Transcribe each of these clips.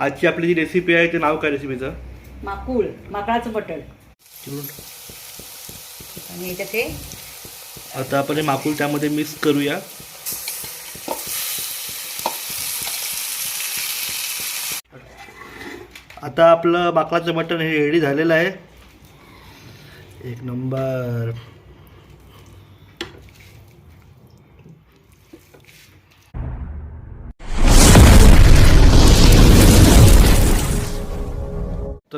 आजची आपली जी रेसिपी आहे ते नाव काय रेसिपीचं माकुळ माकळाचं बटण चिरून. आणि आता आपण हे माकूल त्यामध्ये मिक्स करूया. आता आपलं बाकलाचं मटण हे रेडी झालेलं आहे. एक नंबर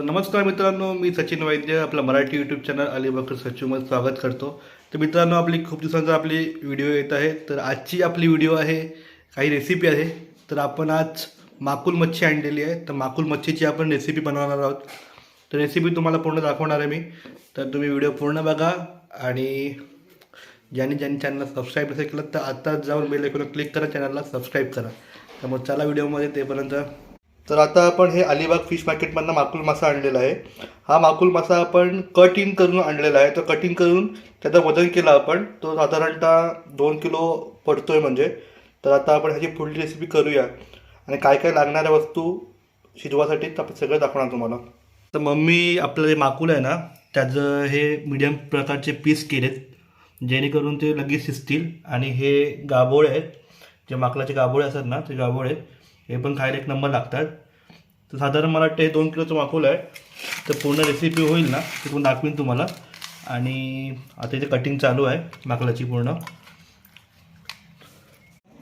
तर नमस्कार मित्रांनो मी सचिन वैद्य आपला मराठी यूट्यूब चॅनल अलिबाकर सचिवमध्ये स्वागत करतो. तर मित्रांनो आपली खूप दिवसांचा आपली व्हिडिओ येत आहे. तर आजची आपली व्हिडिओ आहे काही रेसिपी आहे. तर आपण आज माकुल मच्छी आणलेली आहे. तर माकुल मच्छीची आपण रेसिपी बनवणार आहोत. तर रेसिपी तुम्हाला पूर्ण दाखवणार आहे मी. तर तुम्ही व्हिडिओ पूर्ण बघा आणि ज्यांनी ज्यांनी चॅनलला सबस्क्राईब नसेल केलं तर आत्ताच जाऊन बेल ऐकून क्लिक करा चॅनलला सबस्क्राईब करा. तर मग चला व्हिडिओमध्ये तेपर्यंत तर आता आपण हे अलिबाग फिश मार्केटमधनं माकुल मासा आणलेला आहे. हा माकुल मासा आपण कटिंग करून आणलेला आहे. तर कटिंग करून त्याचं वजन केलं आपण. तो साधारणतः दोन किलो पडतोय म्हणजे. तर आता आपण ह्याची पुढली रेसिपी करूया. आणि काय काय लागणाऱ्या वस्तू शिजवासाठी तर आपण सगळं दाखवणार तुम्हाला. तर मम्मी आपलं जे माकुल आहे ना त्याचं हे मीडियम प्रकारचे पीस केलेत. जेणेकरून ते लगेच शिजतील. आणि हे गाभोळे आहेत. जे माकलाचे गाभोळे असतात ना ते गाभोळे आहेत. हे पण खायला एक नंबर लागतात. तर साधारण मला वाटतं हे दोन किलोचं माकूल आहे. तर पूर्ण रेसिपी होईल ना ते पण दाखवीन तुम्हाला. आणि आता इथे कटिंग चालू आहे माकलाची पूर्ण.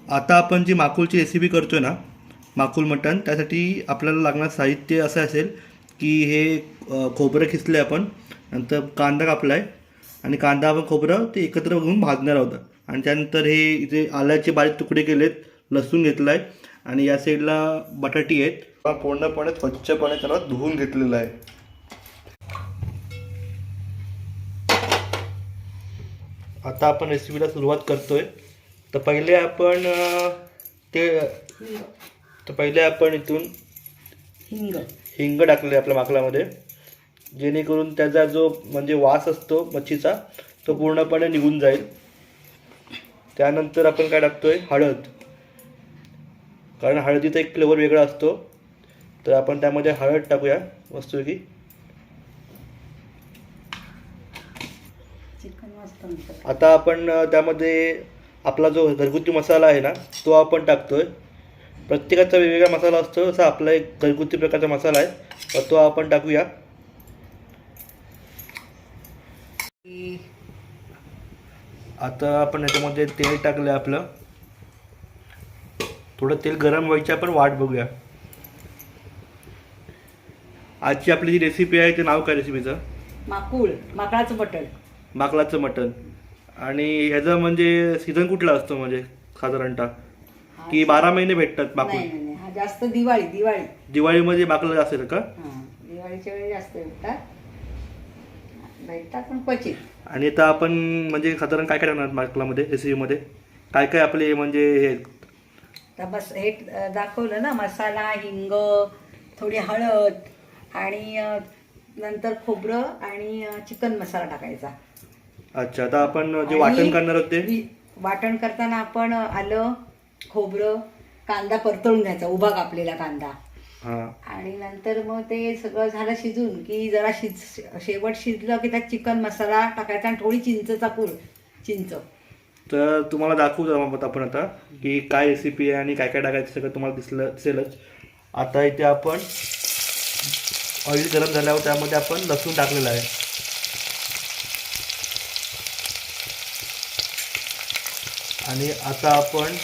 आता आपण जी माकूलची रेसिपी करतो आहे ना माकुल मटण त्यासाठी आपल्याला लागणारं साहित्य असं असेल की हे खोबरं खोबरं खिचले आपण नंतर कांदा कापला आहे आणि कांदा आपण खोबरं ते एकत्र घेऊन भाजणार आहोत. आणि त्यानंतर हे इथे आल्याचे बारीक तुकडे केलेत लसूण घेतला आहे आणि या साईडला बटाटी आहेत. हा पूर्णपणे स्वच्छपणे त्याला धुवून घेतलेलं आहे. आता आपण रेसिपीला सुरुवात करतोय. तर पहिले आपण ते तर पहिले आपण इथून हिंग. हिंग टाकले आपल्या माकलामध्ये जेणेकरून त्याचा जो म्हणजे वास असतो मच्छीचा तो पूर्णपणे निघून जाईल. त्यानंतर आपण काय टाकतोय? हळद. कारण हळदीचा एक फ्लेवर वेगळा असतो. तर आपण त्यामध्ये हळद टाकूया. मस्त म्हणतात. आता आपण त्यामध्ये आपला जो घरगुती मसाला आहे ना तो आपण टाकतोय. प्रत्येकाचा वेगवेगळा मसाला असतो. तसा आपला एक घरगुती प्रकारचा मसाला आहे तर तो आपण टाकूया. की आता आपण याच्यामध्ये तेल टाकलं आपलं. थोडं तेल गरम व्हायची आपण वाट बघूया. आजची आपली जी रेसिपी आहे ते नाव काय रेसिपीचं माकुळ माकळाचं बटण माकलाचं मटण. आणि ह्याचं म्हणजे सीझन कुठला असतो म्हणजे साधारणतः? की बारा महिने भेटतात नाही माकूल नाही नाही. हा जास्त दिवाळी दिवाळी. दिवाळीमध्ये माकलं असेल का? हां दिवाळीच्या वेळी जास्त भेटतात. भेटतात पण क्वचित. आणि आता आपण म्हणजे साधारण काय काय टाकणार माकलामध्ये रेसिपीमध्ये काय काय आपले म्हणजे हे तर बस हे दाखवलं ना मसाला हिंग थोडी हळद आणि नंतर खोबरं आणि चिकन मसाला टाकायचा. अच्छा आता आपण जे वाटण करणार आहोत ते? वि- वाटण करताना आपण आलं खोबरं कांदा परतवून घ्यायचा उभा कापलेला कांदा. आणि नंतर मग ते सगळं झालं शिजून की जरा शिज शेवट शिजलं की त्यात चिकन मसाला टाकायचा आणि थोडी चिंचचा पूर चिंच. तर तुम्हाला दाखवू जरा आपण आता की काय रेसिपी आहे आणि काय काय टाकायचं सगळं तुम्हाला दिसलं दिसेलच. आता इथे आपण ऑइल गरम झाल्यावर त्यामध्ये आपण लसूण टाकलेलं आहे. आणि आता आपण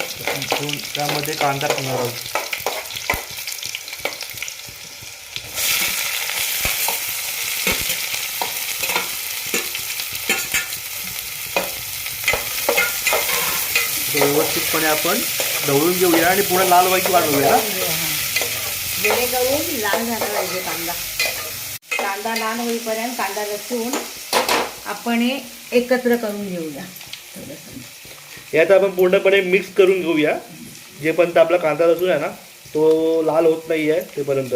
त्यामध्ये कांदा टाकणार आहोत. तो व्यवस्थितपणे आपण ढवळून घेऊया आणि पुढे लाल व्हायची बघूया जेणेकरून लाल झाला पाहिजे कांदा. कांदा लाल होईपर्यंत कांदा लसूण आपण हे एकत्र करून घेऊया. थोडंसं यात आपण पूर्णपणे मिक्स करून घेऊया. जेपर्यंत आपला कांदा लसूण आहे ना तो लाल होत नाही आहे तेपर्यंत.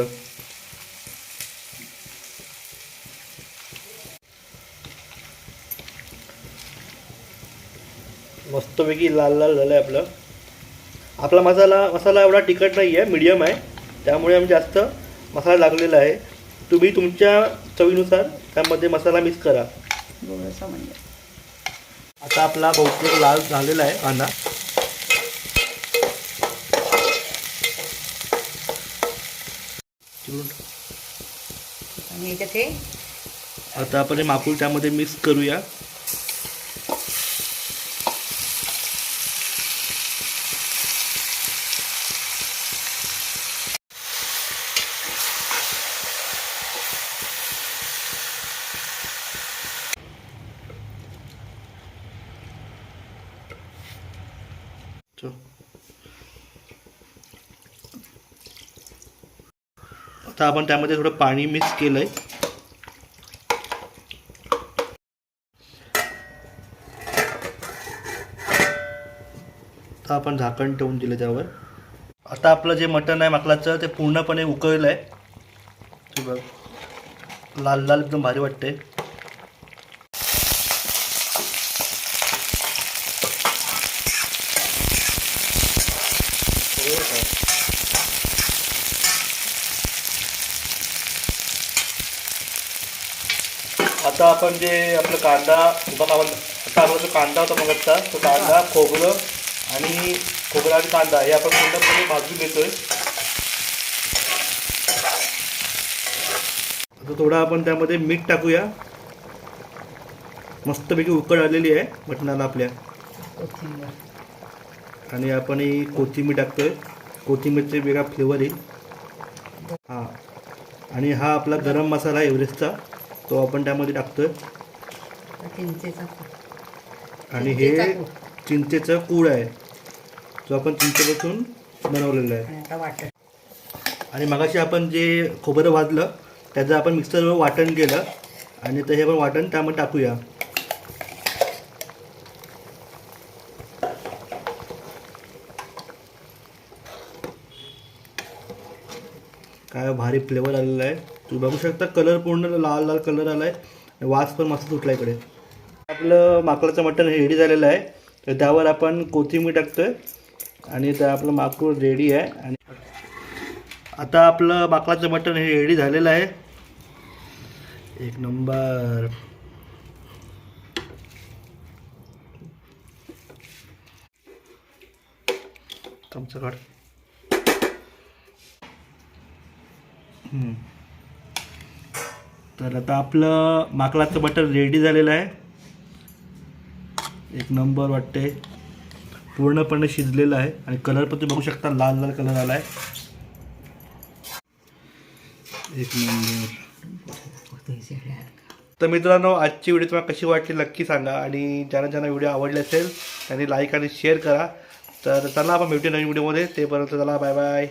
मस्तपैकी लाल लाल झालं आहे आपलं. आपला मसाला मसाला एवढा तिखट नाही आहे मीडियम आहे. त्यामुळे आम्ही जास्त मसाला लागलेला आहे. तुम्ही तुमच्या चवीनुसार त्यामध्ये मसाला मिक्स करा. आता आपला बहुतेक लाल झालेला आहे कांदा. आता आपण हे माकूल त्यामध्ये मिक्स करूया. चल. आता आपण त्यामध्ये थोडं पाणी मिक्स केलंय. आता आपण झाकण ठेवून दिलं त्यावर. आता आपलं जे मटण आहे माकलाचं ते पूर्णपणे उकळलं आहे बघ. लाल लाल एकदम भारी वाटते आता आपण जे आपलं कांदा उभा आता आपला जो कांदा होता मगचा तो कांदा खोबरं आणि खोबरं आणि कांदा हे आपण पूर्णपणे भाजून घेतोय. आता थोडं आपण त्यामध्ये मीठ टाकूया. मस्तपैकी उकळ आलेली आहे मटणाला आपल्या. आणि आपण ही कोथिंबीर टाकतोय. कोथिंबीरचे वेगळा फ्लेवर येईल हां. आणि हा आपला गरम मसाला आहे एव्हरेस्टचा तो आपण त्यामध्ये टाकतोय. चिंचेचा कूट. आणि हे चिंचेचा कूड आहे. जो आपण चिंचेपासून बनवलेलं आहे. आणि मगाशी आपण जे खोबरं भाजलं त्याचं आपण मिक्सरवर वाटण केलं. आणि ते हे आपण वाटण त्यामध्ये टाकूया. काय भारी फ्लेवर आलेला आहे. तुम्ही बघू शकता कलर पूर्ण लाल लाल कलर आला आहे वास पण मस्त सुटला इकडे. आपलं माकडाचं मटण हे रेडी झालेलं आहे. तर त्यावर आपण कोथिंबीर टाकतोय. आणि त्या आपलं माकूड रेडी आहे. आणि आता आपलं माकडाचं मटण हे रेडी झालेलं आहे. एक नंबर. तुमचं काढ. तर आता आपलं माकडाचं बटर रेडी झालेलं आहे. एक नंबर वाटते पूर्णपणे शिजलेलं आहे. आणि कलर पण तुम्ही बघू शकता लाल लाल कलर आला आहे. एक नंबर तर मित्रांनो आजची व्हिडिओ तुम्हाला कशी वाटली नक्की सांगा. आणि ज्यांना ज्यांना व्हिडिओ आवडले असेल त्यांनी लाईक आणि शेअर करा. तर चला आपण भेटू नवीन व्हिडिओमध्ये तेपर्यंत चला बाय बाय